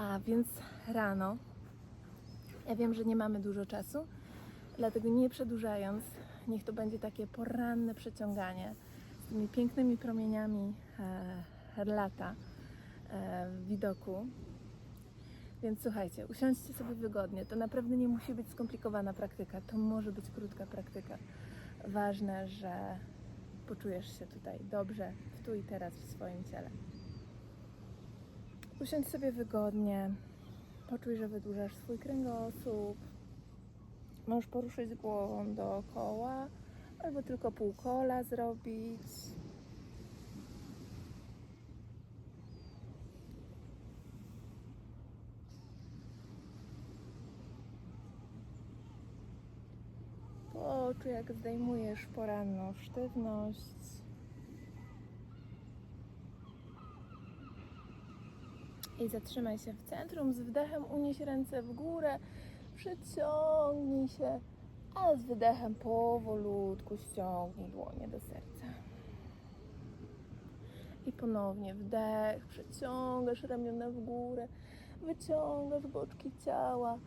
A więc rano, ja wiem, że nie mamy dużo czasu, dlatego nie przedłużając, niech to będzie takie poranne przeciąganie z tymi pięknymi promieniami e, lata e, widoku. Więc słuchajcie, usiądźcie sobie wygodnie. To naprawdę nie musi być skomplikowana praktyka, to może być krótka praktyka. Ważne, że poczujesz się tutaj dobrze, w tu i teraz w swoim ciele. Usiądź sobie wygodnie, poczuj, że wydłużasz swój kręgosłup. Możesz poruszyć głową dookoła, albo tylko półkola zrobić. Poczuj, jak zdejmujesz poranną sztywność. I zatrzymaj się w centrum. Z wdechem unieś ręce w górę, przyciągnij się, a z wydechem powolutku ściągnij dłonie do serca. I ponownie wdech, przeciągasz ramiona w górę, wyciągasz boczki ciała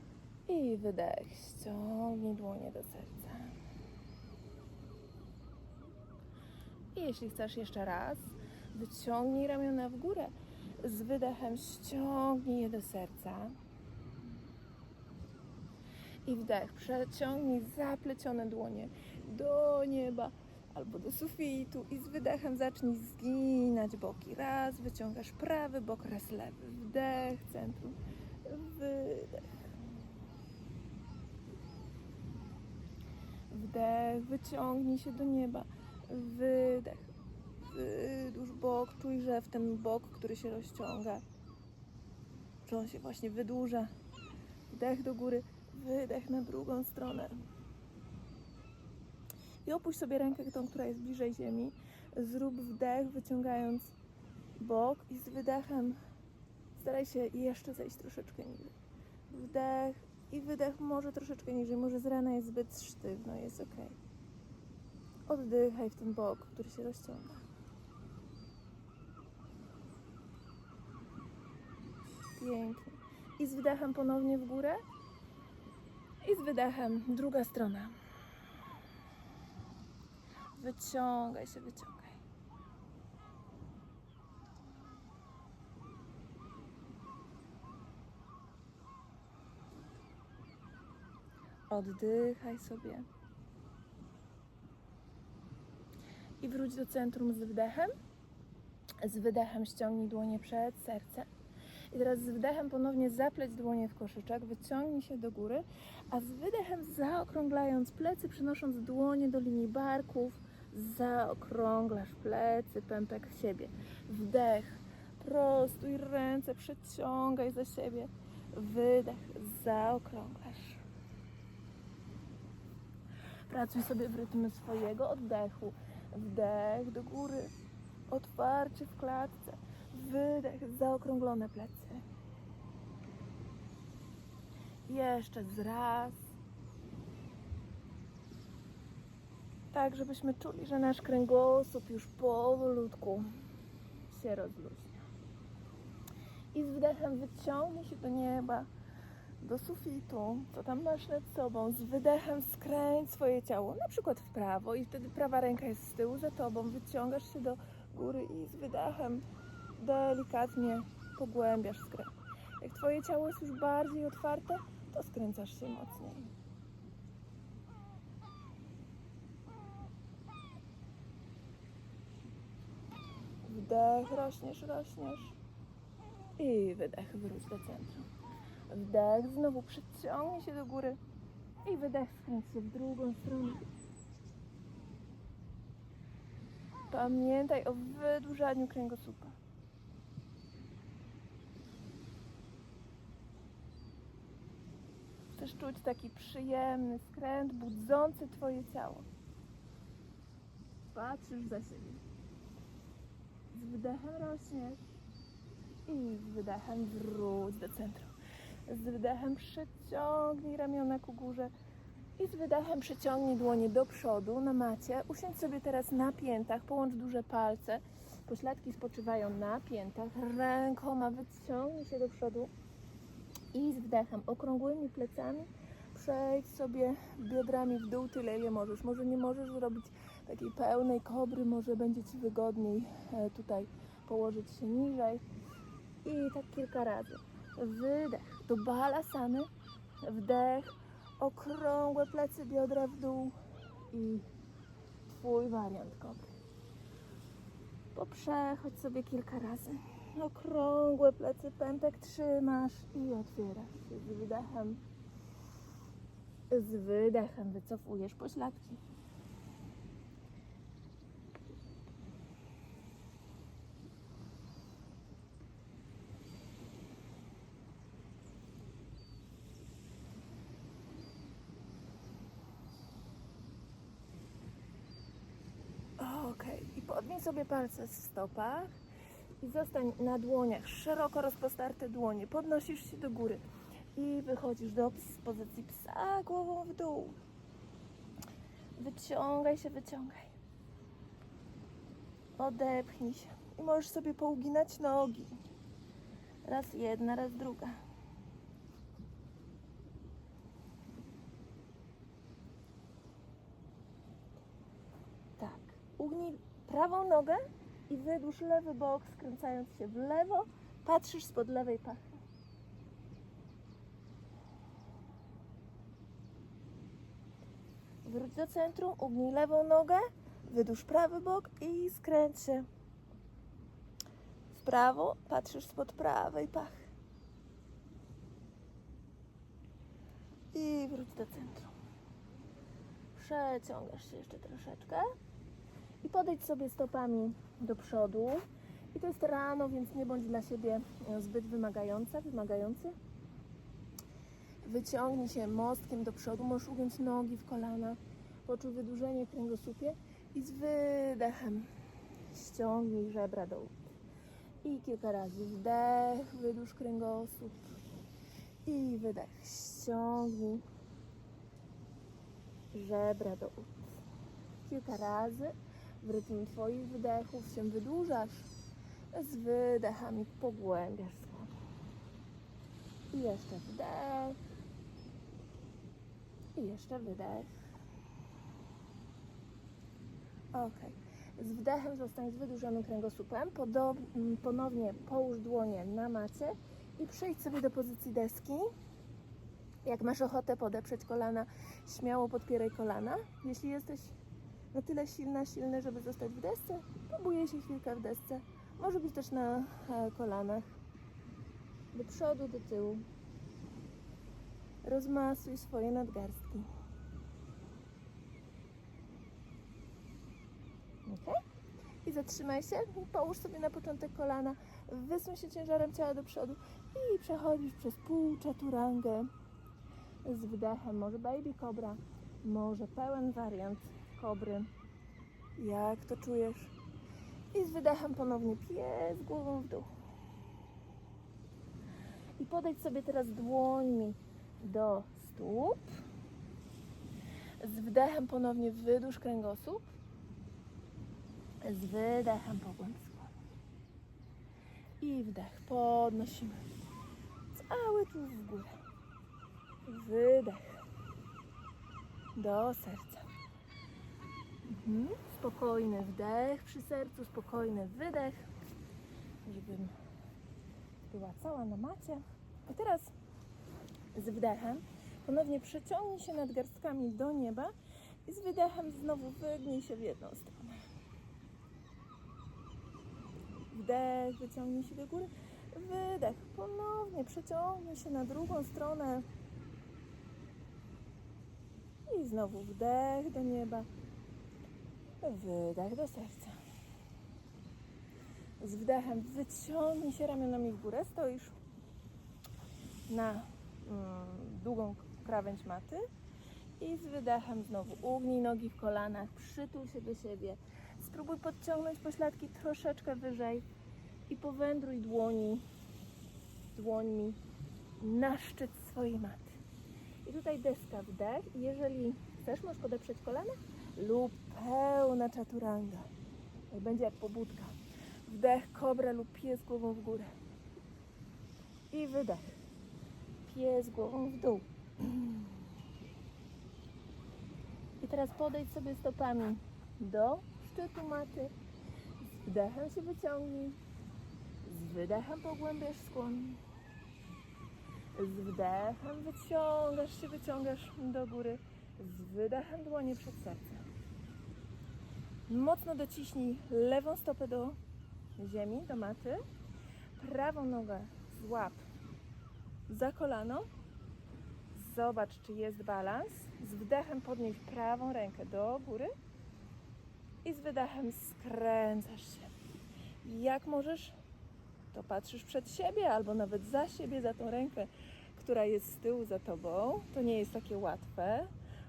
i wydech, ściągnij dłonie do serca. I jeśli chcesz jeszcze raz, wyciągnij ramiona w górę, z wydechem ściągnij je do serca. I wdech, przeciągnij zaplecione dłonie do nieba albo do sufitu i z wydechem zacznij zginać boki. Raz wyciągasz prawy bok, raz lewy. Wdech, centrum, wydech. Wdech, wyciągnij się do nieba. Wydech. Wydłuż bok, czuj, że w ten bok, który się rozciąga, że on się właśnie wydłuża. Wdech do góry, wydech na drugą stronę. I opuść sobie rękę tą, która jest bliżej ziemi. Zrób wdech, wyciągając bok i z wydechem staraj się jeszcze zejść troszeczkę niżej. Wdech i wydech może troszeczkę niżej, może z rana jest zbyt sztywno, jest ok. Oddychaj w ten bok, który się rozciąga. Pięknie. I z wydechem ponownie w górę. I z wydechem druga strona. Wyciągaj się, wyciągaj. Oddychaj sobie. I wróć do centrum z wdechem. Z wydechem ściągnij dłonie przed serce. I teraz z wdechem ponownie zapleć dłonie w koszyczek, wyciągnij się do góry, a z wydechem zaokrąglając plecy, przynosząc dłonie do linii barków, zaokrąglasz plecy, pępek siebie. Wdech, prostuj ręce, przeciągaj za siebie. Wydech, zaokrąglasz. Pracuj sobie w rytmie swojego oddechu. Wdech do góry, otwarcie w klatce. Wydech, zaokrąglone plecy. Jeszcze z raz. Tak, żebyśmy czuli, że nasz kręgosłup już powolutku się rozluźnia. I z wdechem wyciągnij się do nieba, do sufitu, co tam masz nad sobą. Z wydechem skręć swoje ciało, na przykład w prawo i wtedy prawa ręka jest z tyłu za tobą. Wyciągasz się do góry i z wydechem delikatnie pogłębiasz skręt. Jak twoje ciało jest już bardziej otwarte, to skręcasz się mocniej. Wdech, rośniesz, rośniesz. I wydech, wróć do centrum. Wdech, znowu przyciągnij się do góry. I wydech, skręć się w drugą stronę. Pamiętaj o wydłużaniu kręgosłupa. Chcesz czuć taki przyjemny skręt, budzący Twoje ciało. Patrzysz za siebie. Z wydechem rośniesz i z wydechem wróć do centrum. Z wydechem przyciągnij ramiona ku górze i z wydechem przyciągnij dłonie do przodu na macie. Usiądź sobie teraz na piętach, połącz duże palce. Pośladki spoczywają na piętach. Rękoma wyciągnij się do przodu I z wdechem okrągłymi plecami przejdź sobie biodrami w dół tyle, ile możesz. Może nie możesz zrobić takiej pełnej kobry, może będzie Ci wygodniej e, tutaj położyć się niżej. I tak kilka razy. Wydech do balasany, wdech, okrągłe plecy, biodra w dół i Twój wariant kobry. Poprzechodź sobie kilka razy. Okrągłe plecy, pępek trzymasz i otwierasz się z wydechem. Z wydechem wycofujesz pośladki. Okej, i podnieś sobie palce w stopach i zostań na dłoniach, szeroko rozpostarte dłonie. Podnosisz się do góry i wychodzisz do ps- pozycji psa głową w dół. Wyciągaj się, wyciągaj. Odepchnij się i możesz sobie pouginać nogi. Raz jedna, raz druga. Tak. Ugnij prawą nogę i wydłuż lewy bok, skręcając się w lewo. Patrzysz spod lewej pachy. Wróć do centrum, ugnij lewą nogę, wydłuż prawy bok i skręć się w prawo. Patrzysz spod prawej pachy. I wróć do centrum. Przeciągasz się jeszcze troszeczkę podejdź sobie stopami do przodu. I to jest rano, więc nie bądź dla siebie e, zbyt wymagająca, wymagający. Wyciągnij się mostkiem do przodu, możesz ugiąć nogi w kolana, poczuj wydłużenie w kręgosłupie i z wydechem ściągnij żebra do łód. I kilka razy wdech, wydłuż kręgosłup i wydech, ściągnij żebra do łód. Kilka razy w rytmie Twoich wydechów się wydłużasz, z wydechami pogłębiasz. I jeszcze wdech. I jeszcze wydech. Ok. Z wdechem zostań z wydłużonym kręgosłupem. Podob, m, ponownie połóż dłonie na macie i przejdź sobie do pozycji deski. Jak masz ochotę podeprzeć kolana, śmiało podpieraj kolana. Jeśli jesteś na tyle silna, silny, żeby zostać w desce, próbuję się chwilkę w desce. Może być też na e, kolanach. Do przodu, do tyłu. Rozmasuj swoje nadgarstki. Ok? I zatrzymaj się. Połóż sobie na początek kolana. Wysuń się ciężarem ciała do przodu. I przechodzisz przez pół czaturangę z wdechem. Może baby cobra, może pełen wariant kobry. Jak to czujesz? I z wydechem ponownie pies głową w dół. I podejdź sobie teraz dłońmi do stóp. Z wdechem ponownie wydłuż kręgosłup. Z wydechem pogłęb skłon. I wdech. Podnosimy. Cały tu w górę. Wydech. Do serca. Mhm. Spokojny wdech przy sercu, spokojny wydech, żebym była cała na macie. I teraz z wdechem ponownie przeciągnij się nadgarstkami do nieba i z wydechem znowu wygnij się w jedną stronę. Wdech, wyciągnij się do góry. Wydech, ponownie przeciągnij się na drugą stronę. I znowu wdech do nieba. Wydech do serca. Z wdechem wyciągnij się ramionami w górę. Stoisz na mm, długą krawędź maty. I z wydechem znowu ugnij nogi w kolanach, przytul się do siebie. Spróbuj podciągnąć pośladki troszeczkę wyżej i powędruj dłoni, dłońmi na szczyt swojej maty. I tutaj deska wdech. Jeżeli chcesz, możesz podeprzeć kolana lub pełna czaturanga. Będzie jak pobudka. Wdech, kobra lub pies głową w górę. I wydech. pies głową w dół. I teraz podejdź sobie stopami do szczytu maty. Z wdechem się wyciągnij. Z wydechem pogłębiasz skłon. Z wdechem wyciągasz się, wyciągasz do góry. Z wydechem dłonie przed serce. Mocno dociśnij lewą stopę do ziemi, do maty. Prawą nogę złap za kolano. Zobacz, czy jest balans. Z wdechem podnieś prawą rękę do góry i z wydechem skręcasz się. Jak możesz, to patrzysz przed siebie albo nawet za siebie, za tą rękę, która jest z tyłu za tobą. To nie jest takie łatwe.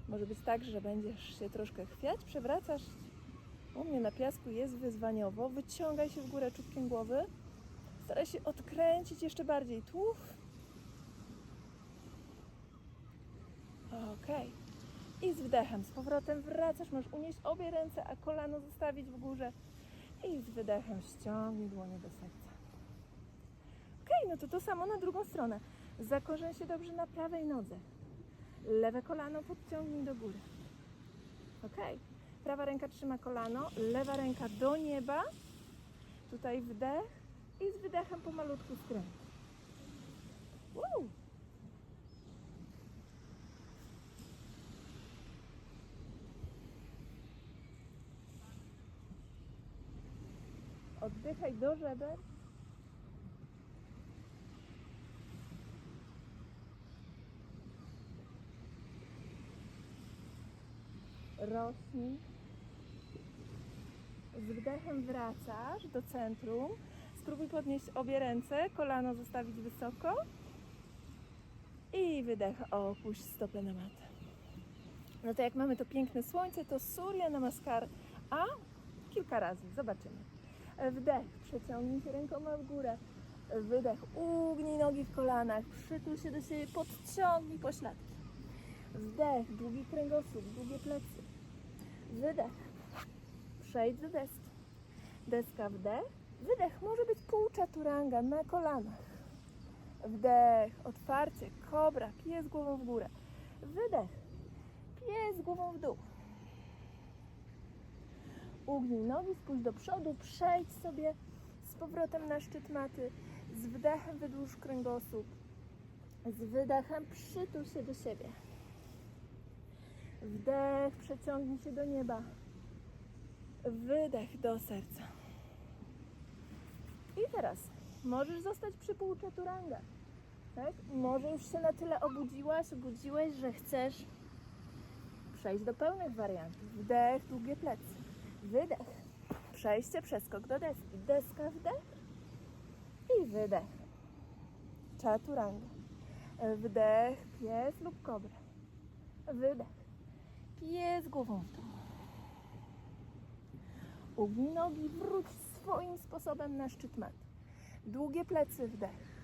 Może być tak, że będziesz się troszkę chwiać, przewracasz. U mnie na piasku jest wyzwaniowo. Wyciągaj się w górę czubkiem głowy. Staraj się odkręcić jeszcze bardziej tułów. Okej. I z wdechem z powrotem wracasz. Możesz unieść obie ręce, a kolano zostawić w górze. I z wydechem ściągnij dłonie do serca. Okej, no to to samo na drugą stronę. Zakorzeń się dobrze na prawej nodze. Lewe kolano podciągnij do góry. Okej. Prawa ręka trzyma kolano, lewa ręka do nieba. Tutaj wdech i z wydechem pomalutku skręt. Woo! Oddychaj do żeber. Rośnij. Z wdechem wracasz do centrum. Spróbuj podnieść obie ręce, kolano zostawić wysoko. I wydech, opuść stopę na matę. No to jak mamy to piękne słońce, to Surya Namaskar, a kilka razy, zobaczymy. Wdech, przeciągnij się rękoma w górę. Wydech, ugnij nogi w kolanach, przytul się do siebie, podciągnij pośladki. Wdech, długi kręgosłup, długie plecy. Wydech, przejdź do deski. Deska wdech, wydech, może być pół czaturanga na kolanach. Wdech, otwarcie, kobra, pies głową w górę. Wydech, pies głową w dół. Ugnij nogi, spójrz do przodu, przejdź sobie z powrotem na szczyt maty. Z wdechem wydłuż kręgosłup. Z wydechem przytul się do siebie. Wdech, przeciągnij się do nieba. Wydech do serca. I teraz możesz zostać przy pół czaturanga. Tak? Może już się na tyle obudziłaś, obudziłeś, że chcesz przejść do pełnych wariantów. Wdech, długie plecy. Wydech. Przejście, przeskok do deski. Deska, wdech i wydech. Czaturanga. Wdech, pies lub kobra. Wydech. Pies głową w dół. Ugnij nogi, wróć swoim sposobem na szczyt mat. Długie plecy, wdech.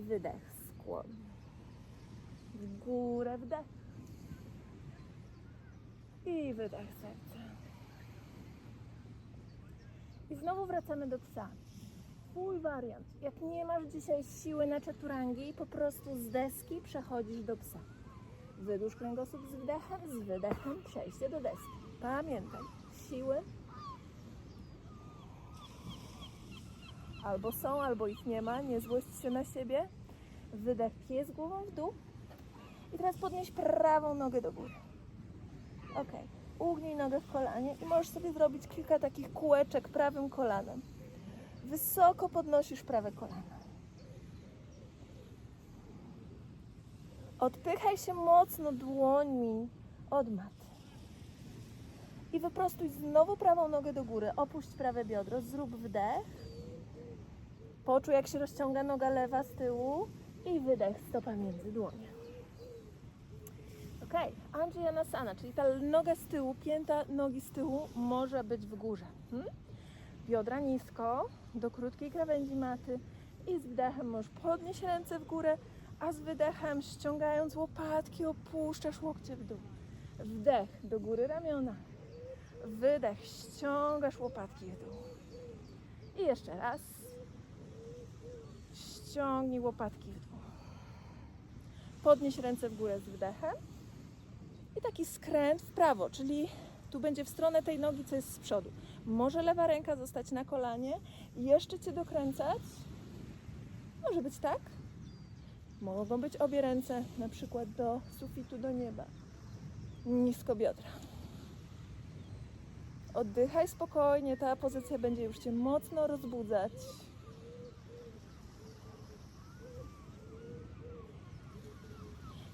Wydech, skłon. W górę, wdech. I wydech serca. I znowu wracamy do psa. Twój wariant. Jak nie masz dzisiaj siły na czaturangi, po prostu z deski przechodzisz do psa. Wydłuż kręgosłup z wdechem, z wydechem przejście do deski. Pamiętaj, siły albo są, albo ich nie ma. Nie złość się na siebie. Wydech pies głową w dół. I teraz podnieś prawą nogę do góry. Ok. Ugnij nogę w kolanie i możesz sobie zrobić kilka takich kółeczek prawym kolanem. Wysoko podnosisz prawe kolano. Odpychaj się mocno dłońmi od maty. I wyprostuj znowu prawą nogę do góry. Opuść prawe biodro, zrób wdech. Poczuj, jak się rozciąga noga lewa z tyłu i wydech stopa między dłonie. Ok, Anjanasana, czyli ta noga z tyłu, pięta nogi z tyłu może być w górze. Hmm? Biodra nisko, do krótkiej krawędzi maty i z wdechem możesz podnieść ręce w górę, a z wydechem ściągając łopatki opuszczasz łokcie w dół. Wdech do góry ramiona. Wydech ściągasz łopatki w dół. I jeszcze raz. Ściągnij łopatki w dół. Podnieś ręce w górę z wdechem. I taki skręt w prawo, czyli tu będzie w stronę tej nogi, co jest z przodu. Może lewa ręka zostać na kolanie, jeszcze Cię dokręcać. Może być tak. Mogą być obie ręce, na przykład do sufitu, do nieba. Nisko biodra. Oddychaj spokojnie, ta pozycja będzie już Cię mocno rozbudzać.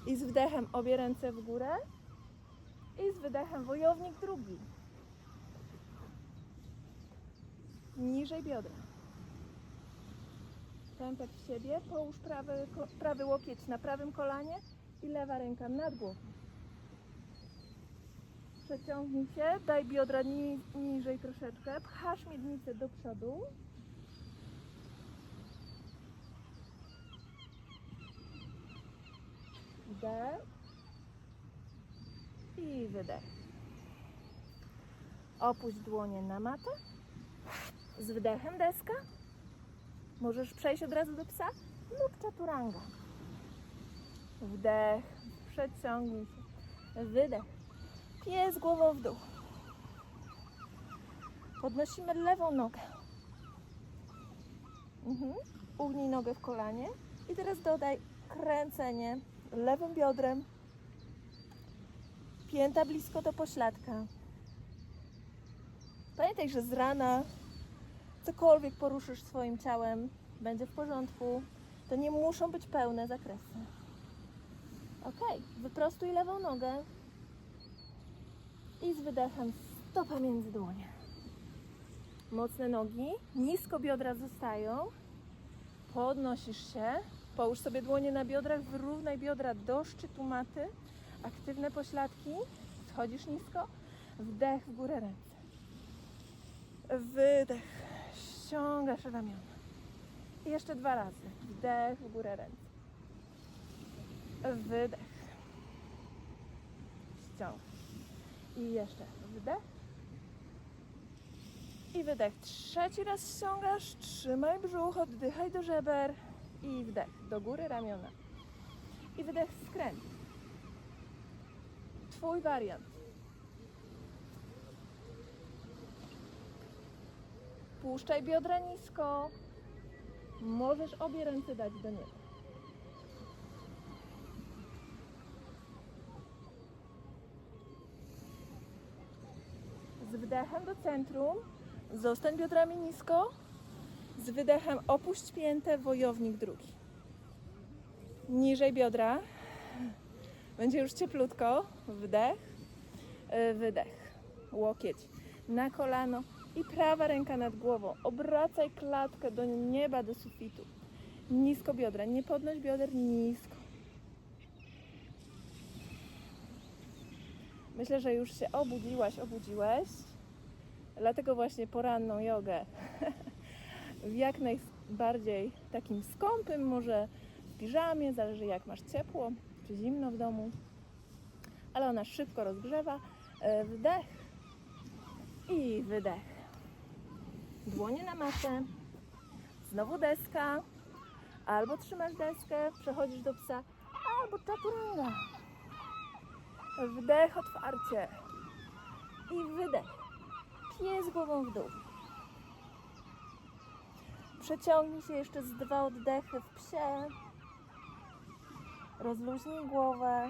I z wdechem obie ręce w górę. I z wydechem wojownik drugi. Niżej biodra. Pępek w siebie, połóż prawy, prawy łokieć na prawym kolanie i lewa ręka nad głową. Przeciągnij się, daj biodra ni- niżej troszeczkę, pchasz miednicę do przodu. Wdech i wydech. Opuść dłonie na matę. Z wdechem deska. Możesz przejść od razu do psa lub czaturanga. Wdech, przeciągnij się. Wydech. Pies głową w dół. Podnosimy lewą nogę. Mhm. Ugnij nogę w kolanie. I teraz dodaj kręcenie lewym biodrem. Pięta blisko do pośladka. Pamiętaj, że z rana cokolwiek poruszysz swoim ciałem, będzie w porządku. To nie muszą być pełne zakresy. Ok, wyprostuj lewą nogę z wydechem stopa między dłonie. Mocne nogi, nisko biodra zostają. Podnosisz się, połóż sobie dłonie na biodrach, wyrównaj biodra do szczytu maty. Aktywne pośladki, schodzisz nisko, wdech w górę ręce. Wydech, ściągasz ramiona. I jeszcze dwa razy. Wdech w górę ręce. Wydech. Ściągasz. I jeszcze wdech. I wydech. Trzeci raz ściągasz. Trzymaj brzuch, oddychaj do żeber. I wdech. Do góry ramiona. I wydech skręt. Twój wariant. Puszczaj biodra nisko. Możesz obie ręce dać do nieba. Z wdechem do centrum. Zostań biodrami nisko. Z wydechem opuść piętę, wojownik drugi. Niżej biodra. Będzie już cieplutko. Wdech, y, wydech. Łokieć na kolano i prawa ręka nad głową. Obracaj klatkę do nieba, do sufitu. Nisko biodra. Nie podnoś bioder nisko. Myślę, że już się obudziłaś, obudziłeś. Dlatego właśnie poranną jogę w jak najbardziej takim skąpym, może w piżamie, zależy jak masz ciepło czy zimno w domu. Ale ona szybko rozgrzewa. E, Wdech i wydech. Dłonie na matę. Znowu deska. Albo trzymasz deskę, przechodzisz do psa, albo czaturanga. Wdech otwarcie. I wydech. Pies głową w dół. Przeciągnij się jeszcze z dwa oddechy w psie. Rozluźnij głowę.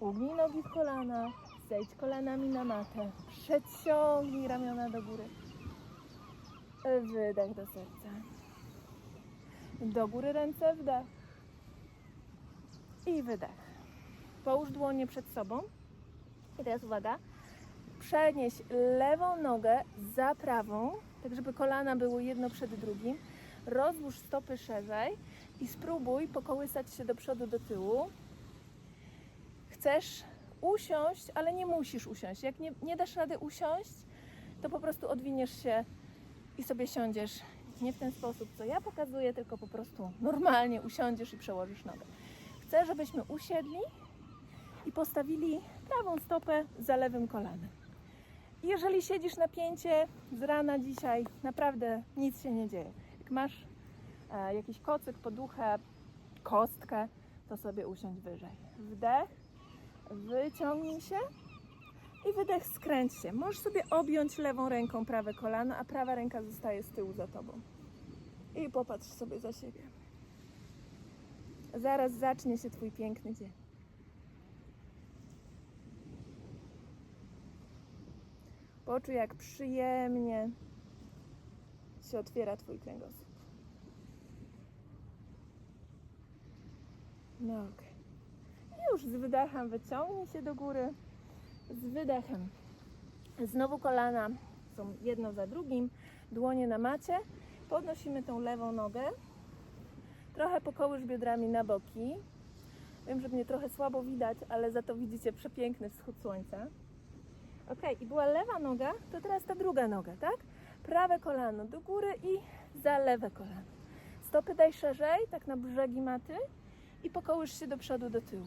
Ugnij nogi w kolanach. Zejdź kolanami na matę. Przeciągnij ramiona do góry. Wydech do serca. Do góry ręce, wdech. I wydech. Połóż dłonie przed sobą. I teraz uwaga. Przenieś lewą nogę za prawą, tak żeby kolana były jedno przed drugim. Rozłóż stopy szerzej i spróbuj pokołysać się do przodu, do tyłu. Chcesz usiąść, ale nie musisz usiąść. Jak nie, nie dasz rady usiąść, to po prostu odwiniesz się i sobie siądziesz. Nie w ten sposób, co ja pokazuję, tylko po prostu normalnie usiądziesz i przełożysz nogę. Chcę, żebyśmy usiedli postawili prawą stopę za lewym kolanem. Jeżeli siedzisz na pięcie z rana dzisiaj, naprawdę nic się nie dzieje. Jak masz e, jakiś kocyk, poduchę, kostkę, to sobie usiądź wyżej. Wdech, wyciągnij się i wydech skręć się. Możesz sobie objąć lewą ręką prawe kolano, a prawa ręka zostaje z tyłu za tobą. I popatrz sobie za siebie. Zaraz zacznie się Twój piękny dzień. Poczuj, jak przyjemnie się otwiera Twój kręgosłup. No. Już z wydechem wyciągnij się do góry. Z wydechem. Znowu kolana są jedno za drugim. Dłonie na macie. Podnosimy tą lewą nogę. Trochę pokołysz biodrami na boki. Wiem, że mnie trochę słabo widać, ale za to widzicie przepiękny wschód słońca. Ok, i była lewa noga, to teraz ta druga noga, tak? Prawe kolano do góry i za lewe kolano. Stopy daj szerzej, tak na brzegi maty i pokołysz się do przodu, do tyłu.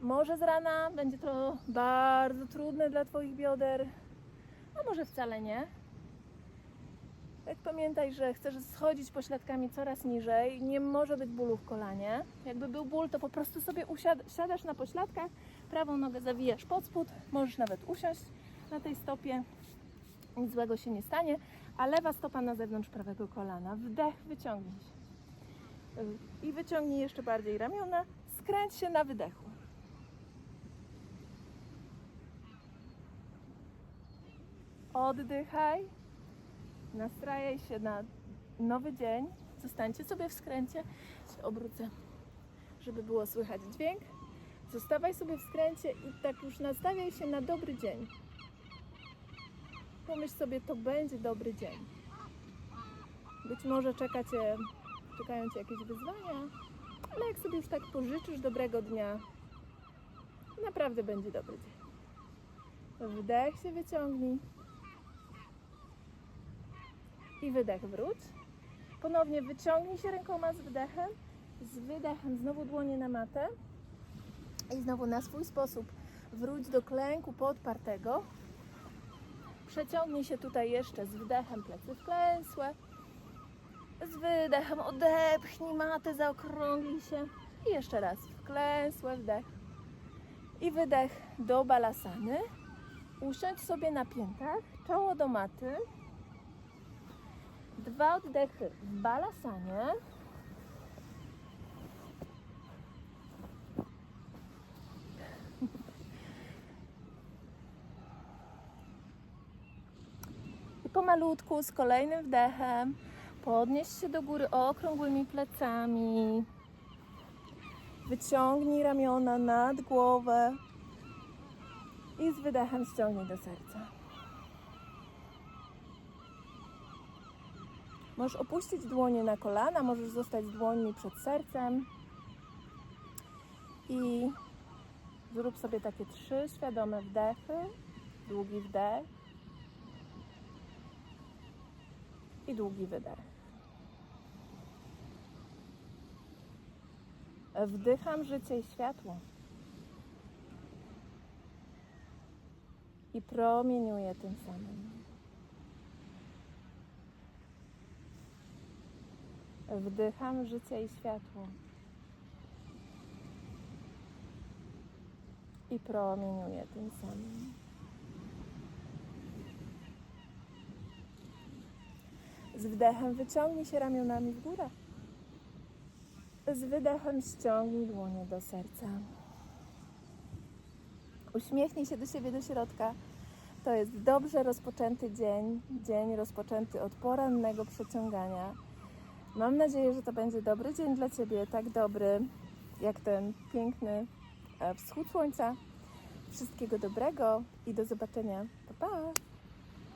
Może z rana będzie to bardzo trudne dla Twoich bioder, a może wcale nie. Jak pamiętaj, że chcesz schodzić pośladkami coraz niżej, nie może być bólu w kolanie. Jakby był ból, to po prostu sobie usiad- siadasz na pośladkach, prawą nogę zawijasz pod spód, możesz nawet usiąść na tej stopie, nic złego się nie stanie, a lewa stopa na zewnątrz prawego kolana. Wdech, wyciągnij się. I wyciągnij jeszcze bardziej ramiona, skręć się na wydechu. Oddychaj. Nastrajaj się na nowy dzień. Zostańcie sobie w skręcie. Się obrócę, żeby było słychać dźwięk. Zostawaj sobie w skręcie i tak już nastawiaj się na dobry dzień. Pomyśl sobie, to będzie dobry dzień. Być może czeka cię, czekają cię jakieś wyzwania, ale jak sobie już tak pożyczysz dobrego dnia, naprawdę będzie dobry dzień. Wdech się wyciągnij i wydech wróć. Ponownie wyciągnij się rękoma z wdechem, z wydechem znowu dłonie na matę i znowu na swój sposób wróć do klęku podpartego. Przeciągnij się tutaj jeszcze z wdechem plecy wklęsłe. Z wydechem odepchnij matę, zaokrąglij się. I jeszcze raz wklęsłe wdech. I wydech do balasany. Usiądź sobie na piętach, czoło do maty. Dwa oddechy w balasanie. Pomalutku z kolejnym wdechem podnieś się do góry okrągłymi plecami. Wyciągnij ramiona nad głowę i z wydechem ściągnij do serca. Możesz opuścić dłonie na kolana, możesz zostać dłońmi przed sercem i zrób sobie takie trzy świadome wdechy, długi wdech i długi wydech. Wdycham życie i światło i promieniuję tym samym. Wdycham życie i światło. I promieniuję tym samym. Z wdechem wyciągnij się ramionami w górę. Z wydechem ściągnij dłonie do serca. Uśmiechnij się do siebie do środka. To jest dobrze rozpoczęty dzień, dzień rozpoczęty od porannego przeciągania. Mam nadzieję, że to będzie dobry dzień dla Ciebie, tak dobry jak ten piękny e, wschód słońca. Wszystkiego dobrego i do zobaczenia. Pa, pa!